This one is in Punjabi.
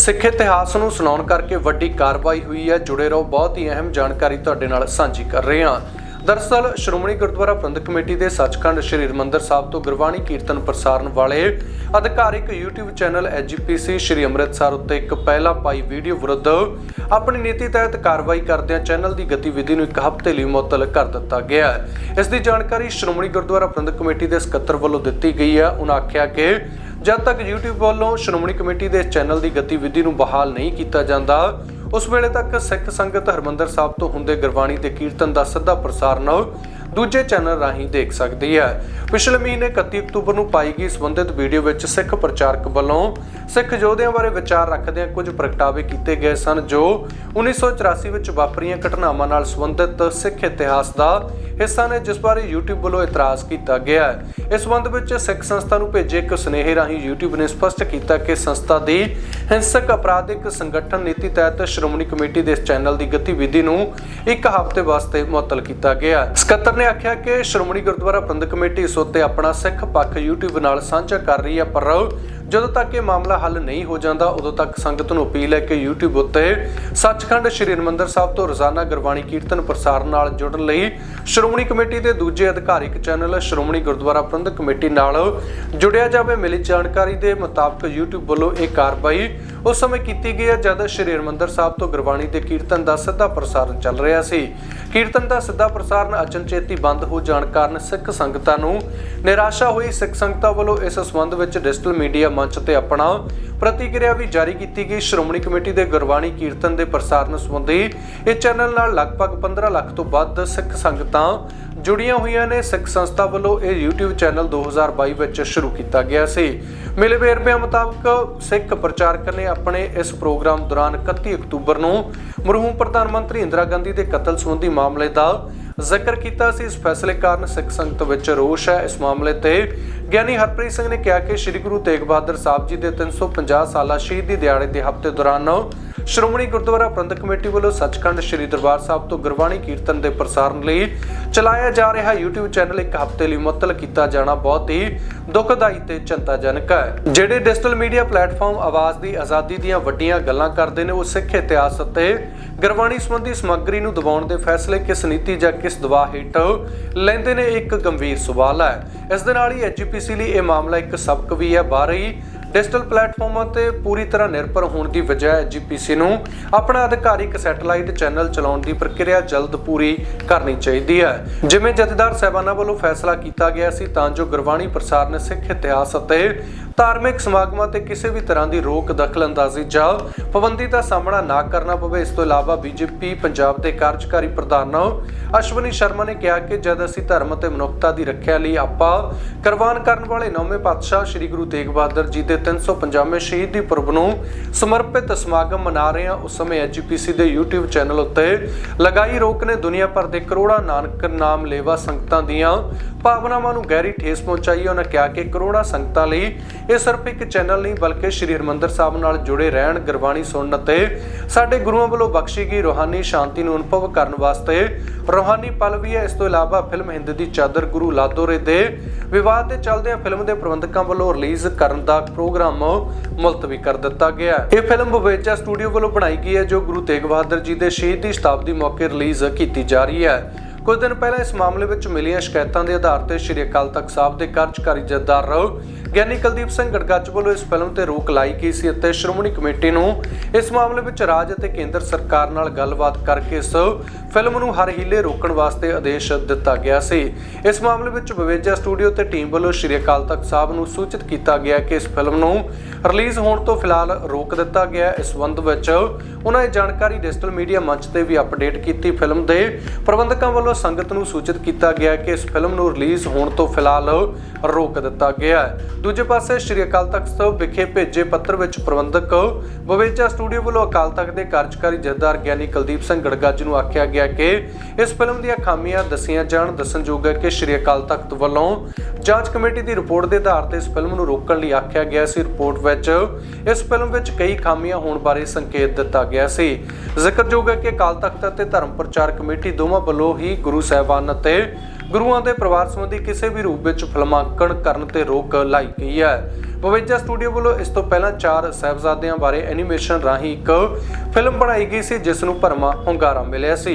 ਸਿੱਖ ਇਤਿਹਾਸ ਨੂੰ ਸੁਣਾਉਣ ਕਰਕੇ ਵੱਡੀ ਕਾਰਵਾਈ ਹੋਈ ਹੈ। ਜੁੜੇ ਰਹੋ, ਬਹੁਤ ਹੀ ਅਹਿਮ ਜਾਣਕਾਰੀ ਤੁਹਾਡੇ ਨਾਲ ਸਾਂਝੀ ਕਰ ਰਹੇ ਹਾਂ। ਦਰਅਸਲ, ਸ਼੍ਰੋਮਣੀ ਗੁਰਦੁਆਰਾ ਪ੍ਰਬੰਧਕ ਕਮੇਟੀ ਦੇ ਸੱਚਖੰਡ ਸ੍ਰੀ ਹਰਿਮੰਦਰ ਸਾਹਿਬ ਤੋਂ ਗੁਰਬਾਣੀ ਕੀਰਤਨ ਪ੍ਰਸਾਰਣ ਵਾਲੇ ਅਧਿਕਾਰਿਕ YouTube ਚੈਨਲ ਐਜੀਪੀਸੀ ਸ੍ਰੀ ਅੰਮ੍ਰਿਤਸਰ ਉੱਤੇ ਇੱਕ ਪਹਿਲਾ ਪਾਈ ਵੀਡੀਓ ਵਿਰੁੱਧ ਆਪਣੀ ਨੀਤੀ ਤਹਿਤ ਕਾਰਵਾਈ ਕਰਦਿਆਂ ਚੈਨਲ ਦੀ ਗਤੀਵਿਧੀ ਨੂੰ ਇੱਕ ਹਫ਼ਤੇ ਲਈ ਮੁਅੱਤਲ ਕਰ ਦਿੱਤਾ ਗਿਆ ਇਸ ਦੀ ਜਾਣਕਾਰੀ ਸ਼੍ਰੋਮਣੀ ਗੁਰਦੁਆਰਾ ਪ੍ਰਬੰਧਕ ਕਮੇਟੀ ਦੇ ਸਕੱਤਰ ਵੱਲੋਂ ਦਿੱਤੀ ਗਈ ਹੈ। ਉਹਨਾਂ ਆਖਿਆ ਕਿ ਜਦ ਤੱਕ YouTube ਵੱਲੋਂ ਸ਼੍ਰੋਮਣੀ ਕਮੇਟੀ ਦੇ ਚੈਨਲ ਦੀ ਗਤੀਵਿਧੀ ਨੂੰ ਬਹਾਲ ਨਹੀਂ ਕੀਤਾ ਜਾਂਦਾ, ਉਸ ਵੇਲੇ ਤੱਕ ਸਿੱਖ ਸੰਗਤ ਹਰਮੰਦਰ ਸਾਹਿਬ ਤੋਂ ਹੁੰਦੇ ਗੁਰਬਾਣੀ ਤੇ ਕੀਰਤਨ ਦਾ ਸਿੱਧਾ ਪ੍ਰਸਾਰਣ ਦੂਜੇ ਚੈਨਲ ਰਾਹੀਂ ਦੇਖ ਸਕਦੀ ਹੈ। ਪਿਛਲੇ ਮਹੀਨੇ 31 ਅਕਤੂਬਰ ਨੂੰ ਪਾਈ ਗਈ ਸੰਬੰਧਿਤ ਵੀਡੀਓ ਵਿੱਚ ਸਿੱਖ ਪ੍ਰਚਾਰਕ ਵੱਲੋਂ ਸਿੱਖ ਯੋਧਿਆਂ ਬਾਰੇ ਵਿਚਾਰ ਰੱਖਦਿਆਂ ਕੁਝ ਪ੍ਰਗਟਾਵੇ ਕੀਤੇ ਗਏ ਸਨ, ਜੋ 1984 ਵਿੱਚ ਵਾਪਰੀਆਂ ਘਟਨਾਵਾਂ ਨਾਲ ਸੰਬੰਧਿਤ ਸਿੱਖ ਇਤਿਹਾਸ ਦਾ ਹਿੱਸਾ ਨੇ, ਜਿਸ ਬਾਰੇ YouTube ਵੱਲੋਂ ਇਤਰਾਜ਼ ਕੀਤਾ ਗਿਆ ਹੈ। ਇਸ ਸੰਬੰਧ ਵਿੱਚ ਸਿੱਖ ਸੰਸਥਾ ਨੂੰ ਭੇਜੇ ਇੱਕ ਸੁਨੇਹੇ ਰਾਹੀਂ YouTube ਨੇ ਸਪਸ਼ਟ ਕੀਤਾ ਕਿ ਸੰਸਥਾ ਦੀ ਹਿੰਸਕ ਅਪਰਾਧਿਕ ਸੰਗਠਨ ਨੀਤੀ ਤਹਿਤ ਸ਼੍ਰੋਮਣੀ ਕਮੇਟੀ ਦੇ ਇਸ ਚੈਨਲ ਦੀ ਗਤੀਵਿਧੀ ਨੂੰ ਇੱਕ ਹਫ਼ਤੇ ਵਾਸਤੇ ਮੁਅੱਤਲ ਕੀਤਾ ਗਿਆ ਸਕੱਤਰ ਨੇ ਆਖਿਆ ਕਿ ਸ਼੍ਰੋਮਣੀ ਗੁਰਦੁਆਰਾ ਪ੍ਰਬੰਧਕ ਕਮੇਟੀ ਇਸ ਉੱਤੇ ਆਪਣਾ ਸਿੱਖ ਪੱਖ YouTube ਨਾਲ ਸਾਂਝਾ ਕਰ ਰਹੀ ਹੈ, ਪਰ ਜਦੋਂ ਤੱਕ ਇਹ ਮਾਮਲਾ ਹੱਲ ਨਹੀਂ ਹੋ ਜਾਂਦਾ, ਉਦੋਂ ਤੱਕ ਸੰਗਤ ਨੂੰ ਅਪੀਲ ਹੈ ਕਿ YouTube ਉੱਤੇ ਸੱਚਖੰਡ ਸ੍ਰੀ ਹਰਿਮੰਦਰ ਸਾਹਿਬ ਤੋਂ ਰੋਜ਼ਾਨਾ ਗੁਰਬਾਣੀ ਕੀਰਤਨ ਪ੍ਰਸਾਰਣ ਨਾਲ ਜੁੜਨ ਲਈ ਸ਼੍ਰੋਮਣੀ ਕਮੇਟੀ ਦੇ ਦੂਜੇ ਅਧਿਕਾਰਿਕ ਚੈਨਲ ਸ਼੍ਰੋਮਣੀ ਗੁਰਦੁਆਰਾ ਪ੍ਰਬੰਧਕ ਕਮੇਟੀ ਨਾਲ ਜੁੜਿਆ ਜਾਵੇ। ਮਿਲੀ ਜਾਣਕਾਰੀ ਦੇ ਮੁਤਾਬਕ YouTube ਵੱਲੋਂ ਇਹ ਕਾਰਵਾਈ ਉਸ ਸਮੇਂ ਕੀਤੀ ਗਈ ਹੈ, ਜਦ ਸ੍ਰੀ ਹਰਿਮੰਦਰ ਸਾਹਿਬ ਤੋਂ ਗੁਰਬਾਣੀ ਦੇ ਕੀਰਤਨ ਦਾ ਸਿੱਧਾ ਪ੍ਰਸਾਰਣ ਚੱਲ ਰਿਹਾ ਸੀ। ਕੀਰਤਨ ਦਾ ਸਿੱਧਾ ਪ੍ਰਸਾਰਣ ਅਚਨਚੇਤੀ ਬੰਦ ਹੋ ਜਾਣ ਕਾਰਨ ਸਿੱਖ ਸੰਗਤਾਂ ਨੂੰ ਨਿਰਾਸ਼ਾ ਹੋਈ। ਸਿੱਖ ਸੰਗਤਾਂ ਵੱਲੋਂ ਇਸ ਸੰਬੰਧ ਵਿੱਚ ਡਿਜੀਟਲ ਮੀਡੀਆ ਮੰਚ ਤੇ ਆਪਣਾ ਪ੍ਰਤੀਕਿਰਿਆ ਵੀ ਜਾਰੀ ਕੀਤੀ ਗਈ। ਸ਼੍ਰੋਮਣੀ ਕਮੇਟੀ ਦੇ ਗੁਰਬਾਣੀ ਕੀਰਤਨ ਦੇ ਪ੍ਰਸਾਰਣ ਸੰਬੰਧੀ ਇਹ ਚੈਨਲ ਨਾਲ ਲਗਭਗ 15 ਲੱਖ ਤੋਂ ਵੱਧ ਸਿੱਖ ਸੰਗਤਾਂ ਜੁੜੀਆਂ ਹੋਈਆਂ ਨੇ। ਸਿੱਖ ਸੰਸਥਾ ਵੱਲੋਂ ਇਹ YouTube ਚੈਨਲ 2022 ਵਿੱਚ ਸ਼ੁਰੂ ਕੀਤਾ ਗਿਆ ਸੀ। ਮਿਲੇ ਵੇਰਵਿਆਂ ਮੁਤਾਬਕ ਸਿੱਖ ਪ੍ਰਚਾਰਕ ਨੇ ਆਪਣੇ ਇਸ ਪ੍ਰੋਗਰਾਮ ਦੌਰਾਨ 31 ਅਕਤੂਬਰ ਨੂੰ ਮਰਹੂਮ ਪ੍ਰਧਾਨ ਮੰਤਰੀ ਇੰਦਰਾ ਗਾਂਧੀ ਦੇ ਕਤਲ ਸੰਬੰਧੀ ਮਾਮਲੇ ਦਾ ਜ਼ਿਕਰ ਕੀਤਾ ਸੀ। ਇਸ ਫੈਸਲੇ ਕਾਰਨ ਸਿੱਖ ਸੰਗਤ ਵਿੱਚ ਰੋਸ਼ ਹੈ। ਇਸ ਮਾਮਲੇ ਤੇ ਗਿਆਨੀ ਹਰਪ੍ਰੀਤ ਸਿੰਘ ਨੇ ਕਿਹਾ ਕਿ ਸ੍ਰੀ ਗੁਰੂ ਤੇਗ ਬਹਾਦਰ ਸਾਹਿਬ ਜੀ ਦੇ 350 ਸਾਲਾ ਸ਼ਹੀਦੀ ਦਿਹਾੜੇ ਦੇ ਹਫ਼ਤੇ ਦੌਰਾਨ ਸ਼੍ਰੋਮਣੀ ਗੁਰਦੁਆਰਾ ਪ੍ਰਬੰਧਕ ਕਮੇਟੀ ਵੱਲੋਂ ਸੱਚਖੰਡ ਸ੍ਰੀ ਦਰਬਾਰ ਸਾਹਿਬ ਤੋਂ ਗੁਰਬਾਣੀ ਕੀਰਤਨ ਦੇ ਪ੍ਰਸਾਰਣ ਲਈ ਚਲਾਇਆ ਜਾ ਰਿਹਾ YouTube ਚੈਨਲ ਇੱਕ ਹਫ਼ਤੇ ਲਈ ਮੁਅੱਤਲ ਕੀਤਾ ਜਾਣਾ ਬਹੁਤ ਹੀ ਦੁਖਦਾਈ ਤੇ ਚਿੰਤਾਜਨਕ ਹੈ। ਜਿਹੜੇ ਡਿਜੀਟਲ ਮੀਡੀਆ ਪਲੇਟਫਾਰਮ ਆਵਾਜ਼ ਦੀ ਆਜ਼ਾਦੀ ਦੀਆਂ ਵੱਡੀਆਂ ਗੱਲਾਂ ਕਰਦੇ ਨੇ, ਉਹ ਸਿੱਖ ਇਤਿਹਾਸ ਅਤੇ ਗੁਰਬਾਣੀ ਸੰਬੰਧੀ ਸਮੱਗਰੀ ਨੂੰ ਦਬਾਉਣ ਦੇ ਫੈਸਲੇ ਕਿਸ ਨੀਤੀ ਜਾਂ ਕਿਸ ਦਬਾਅ ਹੇਠ ਲੈਂਦੇ ਨੇ ਇੱਕ ਗੰਭੀਰ ਸਵਾਲ ਹੈ। ਇਸ ਦੇ ਨਾਲ ਹੀ ਐਜੀਪੀਸੀ ਲਈ ਇਹ ਮਾਮਲਾ ਇੱਕ ਸਬਕ ਵੀ ਹੈ। ਬਾਹਰੀ ਡਿਜੀਟਲ ਪਲੇਟਫਾਰਮਾਂ ਤੇ ਪੂਰੀ ਤਰ੍ਹਾਂ ਨਿਰਭਰ ਹੋਣ ਦੀ ਵਜ੍ਹਾ ਐਜੀਪੀਸੀ ਨੂੰ ਆਪਣਾ ਅਧਿਕਾਰਿਕ ਸੈਟੇਲਾਈਟ ਚੈਨਲ ਚਲਾਉਣ ਦੀ ਪ੍ਰਕਿਰਿਆ ਜਲਦ ਪੂਰੀ ਕਰਨੀ ਚਾਹੀਦੀ ਹੈ। ਜਿਵੇਂ ਜਥੇਦਾਰ ਸਹਿਬਾਨਾਂ ਵੱਲੋਂ ਫੈਸਲਾ ਕੀਤਾ ਗਿਆ ਸੀ, ਤਾਂ ਜੋ ਗੁਰਬਾਣੀ ਪ੍ਰਸਾਰਣ ਸਿੱਖ ਇਤਿਹਾਸ ਅਤੇ ਧਾਰਮਿਕ ਸਮਾਗਮਾਂ ਤੇ ਕਿਸੇ ਵੀ ਤਰ੍ਹਾਂ ਦੀ ਰੋਕ ਦਖਲਅੰਦਾਜ਼ੀ ਜਾਂ ਪਾਬੰਦੀ ਦਾ ਸਾਹਮਣਾ ਨਾ ਕਰਨਾ ਪਵੇ, ਇਸ ਤੋਂ ਇਲਾਵਾ ਬੀਜੇਪੀ, ਪੰਜਾਬ ਦੇ ਕਾਰਜਕਾਰੀ ਪ੍ਰਧਾਨ ਅਸ਼ਵਨੀ ਸ਼ਰਮਾ ਨੇ ਕਿਹਾ ਕਿ ਜਦ ਅਸੀਂ ਧਰਮ ਅਤੇ ਮਨੁੱਖਤਾ ਦੀ ਰੱਖਿਆ ਲਈ ਆਪਾਂ ਕੁਰਬਾਨ ਕਰਨ ਵਾਲੇ ਨੌਵੇਂ ਪਾਤਸ਼ਾਹ ਸ੍ਰੀ ਗੁਰੂ ਤੇਗ ਬਹਾਦਰ ਜੀ ਦੇ 350ਵੇਂ ਸ਼ਹੀਦੀ ਪੁਰਬ ਨੂੰ ਸਮਰਪਿਤ ਸਮਾਗਮ ਮਨਾ ਰਹੇ ਹਾਂ, ਉਸ ਸਮੇਂ ਐਜੀਪੀਸੀ ਦੇ YouTube ਚੈਨਲ ਉੱਤੇ ਲਗਾਈ ਰੋਕ ਨੇ ਦੁਨੀਆ ਭਰ ਦੇ ਕਰੋੜਾਂ ਨਾਨਕ ਨਾਮ ਲੇਵਾ ਸੰਗਤਾਂ ਦੀਆਂ ਭਾਵਨਾਵਾਂ ਨੂੰ ਗਹਿਰੀ ਠੇਸ ਪਹੁੰਚਾਈ ਉਹਨਾਂ ਕਿਹਾ ਕਿ ਕਰੋੜਾਂ ਸੰਗਤਾਂ ਲਈ ਇਹ ਸਿਰਫ ਇੱਕ ਚੈਨਲ ਨਹੀਂ, ਬਲਕਿ ਸ੍ਰੀ ਹਰਿਮੰਦਰ ਸਾਹਿਬ ਨਾਲ ਜੁੜੇ ਰਹਿਣ, ਗੁਰਬਾਣੀ ਸੁਣਨ ਅਤੇ ਸਾਡੇ ਗੁਰੂਆਂ ਵੱਲੋਂ ਬਖਸ਼ੀ ਗਈ ਰੋਹਾਨੀ ਸ਼ਾਂਤੀ ਨੂੰ ਅਨੁਭਵ ਕਰਨ ਵਾਸਤੇ ਰੋਹਾਨੀ ਪਲ ਵੀ ਹੈ। ਇਸ ਤੋਂ ਇਲਾਵਾ ਫਿਲਮ ਹਿੰਦ ਦੀ ਚਾਦਰ ਗੁਰੂ ਲਾਦੋਰੇ ਦੇ ਵਿਵਾਦ ਦੇ ਚੱਲਦਿਆਂ ਫਿਲਮ ਦੇ ਪ੍ਰਬੰਧਕਾਂ ਵੱਲੋਂ ਰਿਲੀਜ਼ ਕਰਨ ਦਾ ਪ੍ਰੋਗਰਾਮ ਮੁਲਤਵੀ ਕਰ ਦਿੱਤਾ ਗਿਆ ਇਹ ਫਿਲਮ ਬਵੇਜਾ ਸਟੂਡੀਓ ਵੱਲੋਂ ਬਣਾਈ ਗਈ ਹੈ, ਜੋ ਗੁਰੂ ਤੇਗ ਬਹਾਦਰ ਜੀ ਦੇ ਸ਼ਹੀਦੀ ਸ਼ਤਾਬਦੀ ਮੌਕੇ ਰਿਲੀਜ਼ ਕੀਤੀ ਜਾ ਰਹੀ ਹੈ। ਕੁਝ ਦਿਨ ਪਹਿਲਾਂ ਇਸ ਮਾਮਲੇ ਵਿੱਚ ਮਿਲੀਆਂ ਸ਼ਿਕਾਇਤਾਂ ਦੇ ਆਧਾਰ ਤੇ ਸ਼੍ਰੀ ਅਕਾਲ ਤਖਤ ਸਾਹਿਬ ਦੇ ਕਾਰਜਕਾਰੀ ਜਥੇਦਾਰ ਗਿਆਨੀ ਕੁਲਦੀਪ ਸਿੰਘ ਗੜਗੱਜ ਵੱਲੋਂ ਇਸ ਫਿਲਮ ਤੇ ਰੋਕ ਲਾਈ ਗਈ ਸੀ ਅਤੇ ਸ਼੍ਰੋਮਣੀ ਕਮੇਟੀ ਨੂੰ ਇਸ ਮਾਮਲੇ ਵਿੱਚ ਰਾਜ ਅਤੇ ਕੇਂਦਰ ਸਰਕਾਰ ਨਾਲ ਗੱਲਬਾਤ ਕਰਕੇ ਇਸ ਫਿਲਮ ਨੂੰ ਹਰ ਹੀਲੇ ਰੋਕਣ ਵਾਸਤੇ ਆਦੇਸ਼ ਦਿੱਤਾ ਗਿਆ ਸੀ। ਇਸ ਮਾਮਲੇ ਵਿੱਚ ਬਵੇਜਾ ਸਟੂਡੀਓ ਤੇ ਟੀਮ ਵੱਲੋਂ ਸ਼੍ਰੀ ਅਕਾਲ ਤਖਤ ਸਾਹਿਬ ਨੂੰ ਸੂਚਿਤ ਕੀਤਾ ਗਿਆ ਕਿ ਇਸ ਫਿਲਮ ਨੂੰ ਰਿਲੀਜ਼ ਹੋਣ ਤੋਂ ਫਿਲਹਾਲ ਰੋਕ ਦਿੱਤਾ ਗਿਆ ਇਸ ਸੰਬੰਧ ਵਿੱਚ ਉਹਨਾਂ ਇਹ ਜਾਣਕਾਰੀ ਡਿਜੀਟਲ ਮੀਡੀਆ ਮੰਚ ਤੇ ਵੀ ਅਪਡੇਟ ਕੀਤੀ। ਫਿਲਮ ਦੇ ਪ੍ਰਬੰਧਕਾਂ ਵੱਲੋਂ ਸੰਗਤ ਨੂੰ ਸੂਚਿਤ ਕੀਤਾ ਗਿਆ ਕਿ ਇਸ ਫਿਲਮ ਨੂੰ ਰਿਲੀਜ਼ ਹੋਣ ਤੋਂ ਫਿਲਹਾਲ ਰੋਕ ਦਿੱਤਾ ਗਿਆ ਹੈ। ਦੂਜੇ ਪਾਸੇ ਸ਼੍ਰੀ ਅਕਾਲ ਤਖਤ ਸਾਹਿਬ ਵਿਖੇ ਭੇਜੇ ਪੱਤਰ ਵਿੱਚ ਪ੍ਰਬੰਧਕ ਬਵੇਜਾ ਸਟੂਡੀਓ ਵੱਲੋਂ ਅਕਾਲ ਤਖਤ ਦੇ ਕਾਰਜਕਾਰੀ ਜਥੇਦਾਰ ਗਿਆਨੀ ਕੁਲਦੀਪ ਸਿੰਘ ਗੜਗੱਜ ਨੂੰ ਆਖਿਆ ਗਿਆ ਕਿ ਇਸ ਫਿਲਮ ਦੀਆਂ ਖਾਮੀਆਂ ਦੱਸੀਆਂ ਜਾਣ ਦੱਸਣਯੋਗ ਹੈ ਕਿ ਸ਼੍ਰੀ ਅਕਾਲ ਤਖਤ ਵੱਲੋਂ ਜਾਂਚ ਕਮੇਟੀ ਦੀ ਰਿਪੋਰਟ ਦੇ ਆਧਾਰ ਤੇ ਇਸ ਫਿਲਮ ਨੂੰ ਰੋਕਣ ਲਈ ਆਖਿਆ ਗਿਆ ਸੀ। ਰਿਪੋਰਟ ਵਿੱਚ ਇਸ ਫਿਲਮ ਵਿੱਚ ਕਈ ਖਾਮੀਆਂ ਹੋਣ ਬਾਰੇ ਸੰਕੇਤ ਦਿੱਤਾ ਗਿਆ ਸੀ। ਜ਼ਿਕਰਯੋਗ ਹੈ ਕਿ ਅਕਾਲ ਤਖਤ ਅਤੇ ਧਰਮ ਪ੍ਰਚਾਰ ਕਮੇਟੀ ਦੋਵਾਂ ਵੱਲੋਂ ਹੀ ਗੁਰੂ ਸਾਹਿਬਾਨ ਅਤੇ ਗੁਰੂਆਂ ਦੇ ਪਰਿਵਾਰ ਸੰਬੰਧੀ ਕਿਸੇ ਵੀ ਰੂਪ ਵਿੱਚ ਫਿਲਮਾਂਕਣ ਕਰਨ ਤੇ ਰੋਕ ਲਾਈ ਗਈ ਹੈ। 52 ਸਟੂਡੀਓ ਵੱਲੋਂ ਇਸ ਤੋਂ ਪਹਿਲਾਂ ਚਾਰ ਸਾਹਿਬਜ਼ਾਦਿਆਂ ਬਾਰੇ ਐਨੀਮੇਸ਼ਨ ਰਾਹੀਂ ਇੱਕ ਫਿਲਮ ਬਣਾਈ ਗਈ ਸੀ, ਜਿਸ ਨੂੰ ਭਰਮਾ ਹੁੰਗਾਰਾ ਮਿਲਿਆ ਸੀ।